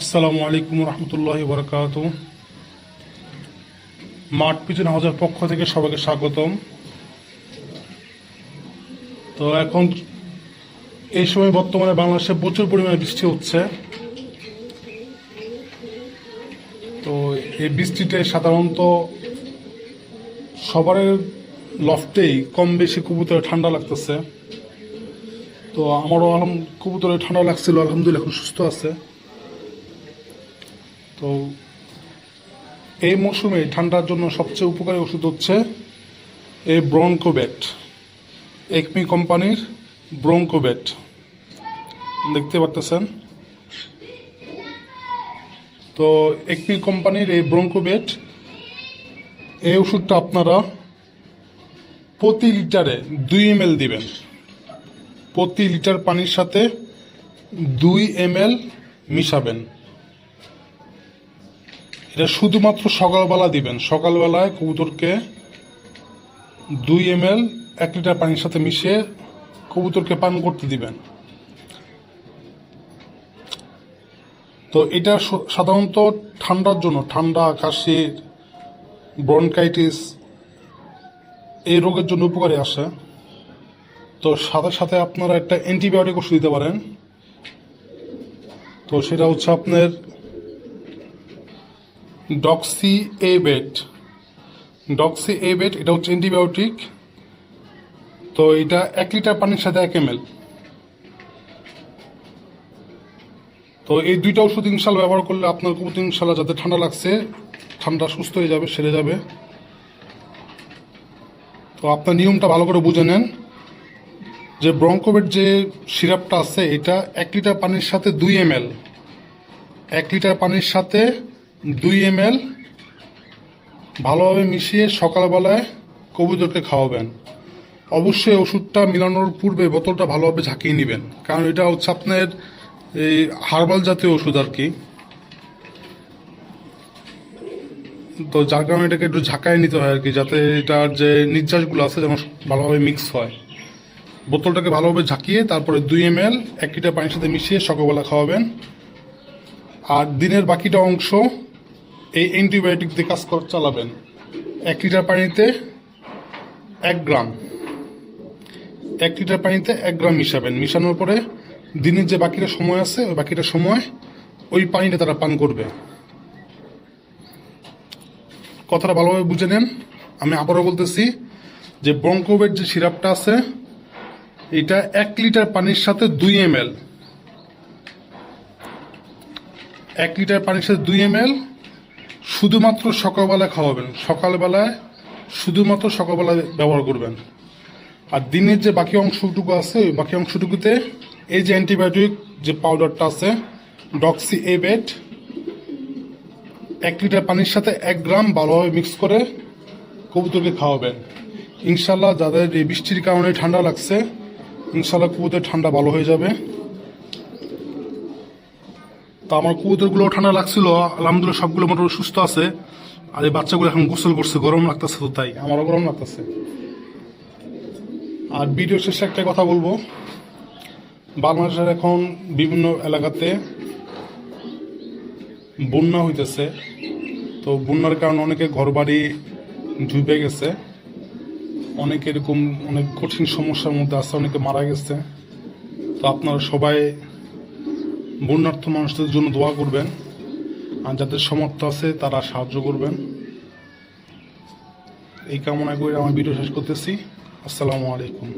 আসসালামু আলাইকুম রহমতুল্লাহ বরকাত মাঠ পিছনে হাউসের পক্ষ থেকে সবাইকে স্বাগতম। তো এখন এই সময় বর্তমানে বাংলাদেশে প্রচুর পরিমাণে বৃষ্টি হচ্ছে। তো এই বৃষ্টিতে সাধারণত সবার লফটেই কম বেশি কবুতরে ঠান্ডা লাগতেছে। তো আমারও আলহাম কবুতরে ঠান্ডা লাগছিল, আলহামদুলিল্লাহ এখন সুস্থ আছে। তো এই মৌসুমে ঠান্ডার জন্য সবচেয়ে উপকারী ওষুধ হচ্ছে এই ব্রঙ্কোবেট একমি কোম্পানির ব্রঙ্কোবেট দেখতে পারতেছেন? তো একমি কোম্পানির এই ব্রঙ্কোবেট এই ওষুধটা আপনারা প্রতি লিটারে দুই এম দিবেন। প্রতি লিটার পানির সাথে দুই এম মিশাবেন। এটা শুধুমাত্র সকালবেলা দিবেন। সকালবেলায় কবুতরকে দুই এম এল এক লিটার পানির সাথে মিশিয়ে কবুতরকে পান করতে দিবেন। তো এটা সাধারণত ঠান্ডার জন্য, ঠান্ডা, কাশি, ব্রনকাইটিস, এই রোগের জন্য উপকারী আসে। তো সাথে সাথে আপনারা একটা অ্যান্টিবায়োটিক ওষুধ দিতে পারেন। তো সেটা হচ্ছে আপনার ডক্সি এবেট ডক্সি এবেট এটা হচ্ছে অ্যান্টিবায়োটিক তো এটা এক লিটার পানির সাথে এক এম তো এই দুইটা ওষুধ ইনশাল্লাহ ব্যবহার করলে আপনার কবুতর ইনশাল্লাহ যাতে ঠান্ডা লাগছে, ঠান্ডা সুস্থ হয়ে যাবে, সেরে যাবে। তো আপনার নিয়মটা ভালো করে বুঝে নেন যে ব্রঙ্কোবেট যে সিরাপটা আছে, এটা এক লিটার পানির সাথে দুই এম এক লিটার পানির সাথে দুই এম এল ভালোভাবে মিশিয়ে সকালবেলায় কবুতরকে খাওয়াবেন। অবশ্যই ওষুধটা মিলানোর পূর্বে বোতলটা ভালোভাবে ঝাঁকিয়ে নেবেন। কারণ এটা হচ্ছে আপনার এই হার্বাল জাতীয় ওষুধ আর কি। তো যার কারণে এটাকে একটু ঝাঁকায় নিতে হয় আর কি, যাতে এটার যে নির্যাসগুলো আছে যেন ভালোভাবে মিক্স হয়। বোতলটাকে ভালোভাবে ঝাঁকিয়ে তারপরে দুই এম এল এক লিটার পানির সাথে মিশিয়ে সকালবেলা খাওয়াবেন। আর দিনের বাকিটা অংশ এই অ্যান্টিবায়োটিক দিয়ে কাজ কর চালাবেন। এক লিটার পানিতে এক গ্রাম। এক লিটার পানিতে এক গ্রাম মিশাবেন। মিশানোর পরে দিনের যে বাকিটা সময় আছে, ওই বাকিটা সময় ওই পানিটা তারা পান করবে। কথাটা ভালোভাবে বুঝে নেন। আমি আবারও বলতেছি যে ব্রঙ্কোবেট যে সিরাপটা আছে, এটা এক লিটার পানির সাথে দুই এম এক লিটার পানির সাথে দুই এম শুধুমাত্র সকালবেলায় খাওয়াবেন। সকালবেলায় শুধুমাত্র সকালবেলায় ব্যবহার করবেন। আর দিনের যে বাকি অংশটুকু আছে, ওই বাকি অংশটুকুতে এই যে অ্যান্টিবায়োটিক যে পাউডারটা আছে ডক্সি এবেট এক লিটার পানির সাথে এক গ্রাম ভালোভাবে মিক্স করে কবুতরকে খাওয়াবেন। ইনশাল্লাহ যাদের এই বৃষ্টির কারণে ঠান্ডা লাগছে ইনশাল্লাহ কবুতর ঠান্ডা ভালো হয়ে যাবে। তো আমার কবুতরগুলো ঠান্ডা লাগছিল, আলহামদুলিল্লাহ সবগুলো মোটামুটি সুস্থ আছে। আর এই বাচ্চাগুলো এখন গোসল করছে, গরম লাগতেছে তো তাই, আমারও গরম লাগতেছে। আর ভিডিও শেষে একটা কথা বলব। বাংলাদেশের এখন বিভিন্ন এলাকাতে বন্যা হইতেছে। তো বন্যার কারণে অনেকে ঘরবাড়ি ডুবে গেছে। অনেকে এরকম অনেক কঠিন সমস্যার মধ্যে আছে, অনেকে মারা গেছে। তো আপনারা সবাই বন্যার্থ মানুষদের জন্য দোয়া করবেন। আর যাদের সমর্থ আছে, তারা সাহায্য করবেন। এই কামনা করে আমার ভিডিও শেষ করতেছি। আসসালামু আলাইকুম।